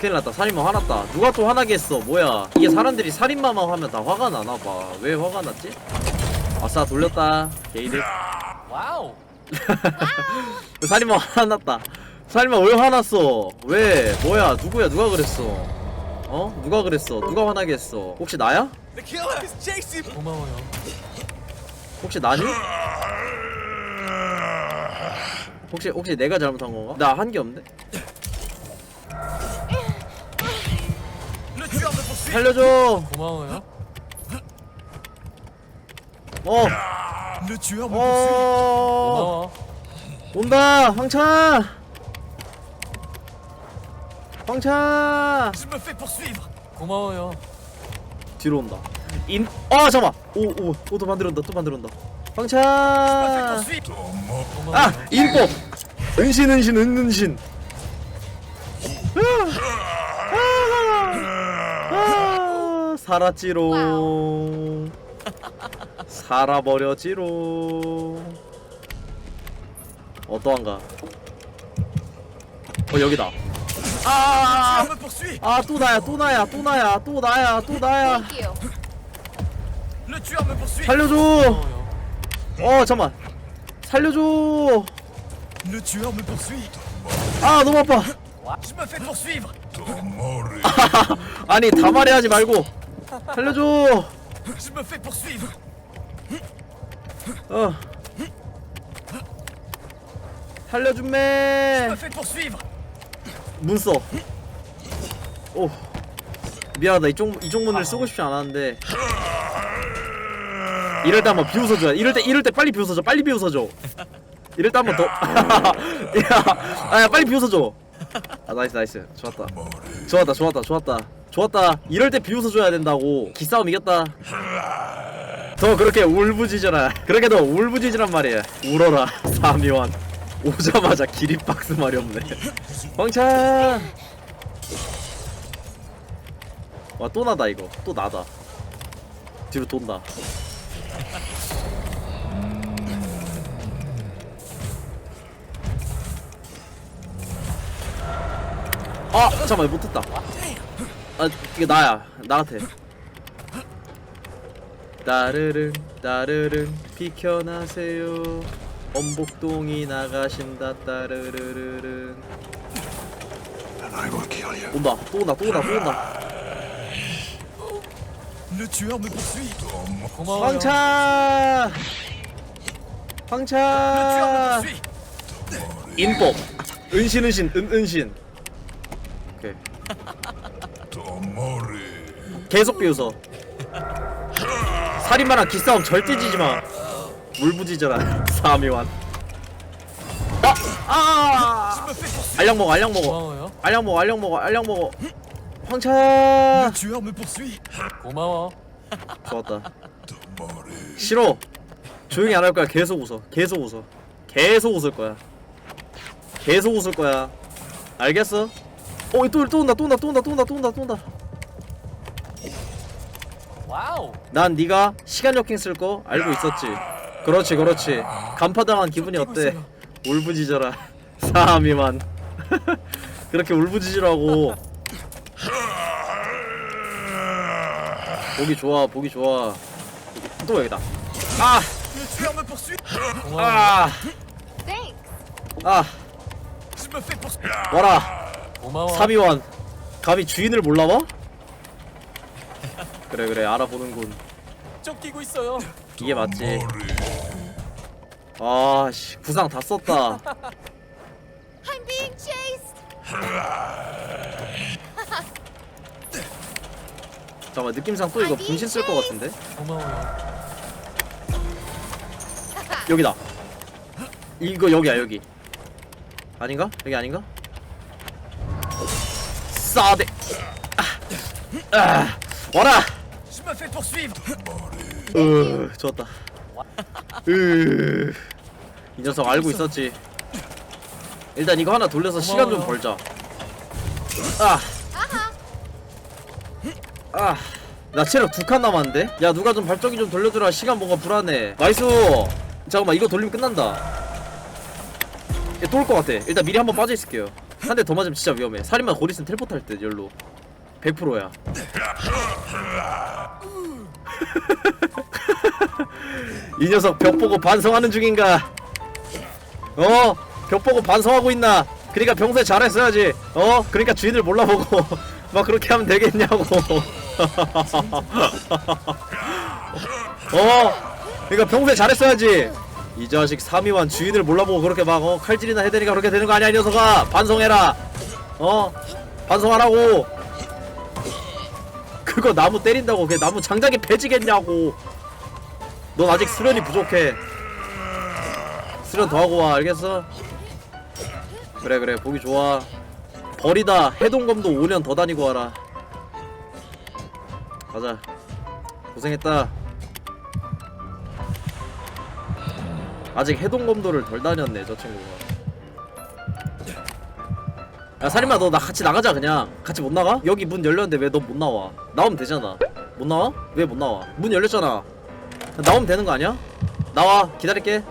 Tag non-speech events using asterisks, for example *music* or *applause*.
큰일 났다. 살인마 화났다. 누가 또 화나게 했어? 뭐야? 이게 사람들이 살인마만 하면 다 화가 나나봐. 왜 화가 났지? 아싸 돌렸다. 게이들 와우. *laughs* 살인마 화났다. 살인마 왜 화났어? 왜? 뭐야? 누구야? 누가 그랬어? 어? 누가 그랬어? 누가 화나게 했어? 혹시 나야? 고마워요. 혹시 나니? 혹시 혹시 내가 잘못한 건가? 나 한 게 없는 살려줘 고마워요. 어. 어 고마워. 온다 황차 황차. 고마워요. 뒤로 온다 인 아 잠깐 오오또 만들어온다 또 fais 황차. 고마워요. 아 인법 은신 은신 은은신 아, 아, 살았지롱 살아버렸지롱 어떠한가 어 여기다 Le 아아 tueur me poursuit. 또 나야 또 나야 또 나야 또 나야 또 나야 Thank you. Le tueur me poursuit. 살려줘. 어 잠만 살려줘 Le tueur me poursuit. 아 너무 아파 Je me fais poursuivre. 아니 다 말해 하지 말고 살려줘. 어. 살려준매. Poursuivre. 문써. 오. 미안하다. 이쪽 이쪽 문을 쓰고 싶지 않았는데. 이럴 때 한번 비웃어줘야 이럴 때 이럴 때 빨리 비웃어줘. 빨리 비웃어줘. 이럴 때 한번 더. *laughs* 야, 아, 야 빨리 비웃어줘. 아 나이스 나이스. 좋았다. 좋았다 좋았다 좋았다 좋았다. 이럴 때 비웃어 줘야 된다고. 기싸움 이겼다. 더 그렇게 울부짖어라 그렇게 더 울부짖으란 말이야 울어라 사미완. 오자마자 기립박스 말이 없네. 광찬! 와또 나다 이거. 또 나다. 뒤로 돈다. 아 잠깐만 못했다 아 이게 나야. 나 같아 따르릉 따르릉 비켜나세요. 엄복동이 나가신다 따르르르릉. 온다. 또 온다 또 온다 또 온다. 고마워요. 황차! 황차. 인법. 은신 은신 은 은신. 오케이 *laughs* 계속 비웃어. 살인마랑 기싸움 절대 지지 마. 물부짖어라. *laughs* 사미완. 아! 아! 알약 먹어 알약 먹어. 고마워요. 알약 먹어 알약 먹어 알약 먹어. 황차. 고마워. 좋았다. 싫어. 조용히 안 할 거야. 계속 웃어. 계속 웃어. 계속 웃을 거야. 계속 웃을 거야. 알겠어? 어또 또 온다 또 온다 또 온다 또 온다 또 온다 또 온다. 와우. 난 네가 시간 역행 쓸 거 알고 있었지. 그렇지 그렇지. 간파당한 기분이 어때? 울부짖어라. *laughs* 사미만. *laughs* 그렇게 울부짖으라고. 보기 좋아 보기 좋아. 또 여기다. 아! 아! 아! 와라 고마워. 사미원 감히 주인을 몰라봐? *laughs* 그래 그래 알아보는군 쫓기고 있어요. 이게 맞지 아씨 구상 다 썼다 *laughs* I'm being chased. *laughs* 잠깐만 느낌상 또 이거 분신 쓸 것 같은데 고마워요. 여기다 이거 여기야 여기 아닌가? 여기 아닌가? 싸대 아, 아, 와라. 으 좋았다 으, 이 녀석 알고 있었지 일단 이거 하나 돌려서 시간 좀 벌자 아 아, 나 체력 두 칸 남았는데? 야, 누가 좀 발전기 좀 돌려주라. 시간 뭔가 불안해. 나이스! 잠깐만, 이거 돌리면 끝난다. 얘또올것 같아. 일단 미리 한번 빠져 있을게요. 한 대 더 맞으면 진짜 위험해. 살인마 곧 있으면 텔포트 할듯 열로. 100%야. *laughs* 이 녀석 벽 보고 반성하는 중인가? 어? 벽 보고 반성하고 있나? 그러니까 평소에 잘했어야지. 어? 그러니까 주인을 몰라보고 *laughs* 막 그렇게 하면 되겠냐고. *laughs* 어? 그러니까 평소에 잘했어야지 이 자식 삼위완 주인을 몰라보고 그렇게 막 어, 칼질이나 해대니까 그렇게 되는 거 아니야 이 녀석아? 반성해라. 어? 반성하라고. 그거 나무 때린다고 그게 나무 장작이 배지겠냐고. 넌 아직 수련이 부족해. 수련 더 하고 와 알겠어? 그래 그래. 보기 좋아. 버리다. 해동검도 5년 더 다니고 와라. 가자. 고생했다 아직 해동검도를 덜 다녔네 저 친구가. 야 살인마 너 나 같이 나가자 그냥. 같이 못 나가? 여기 문 열렸는데 왜 너 못 나와? 나오면 되잖아. 못 나와? 왜 못 나와? 문 열렸잖아. 나오면 되는 거 아니야? 나와. 기다릴게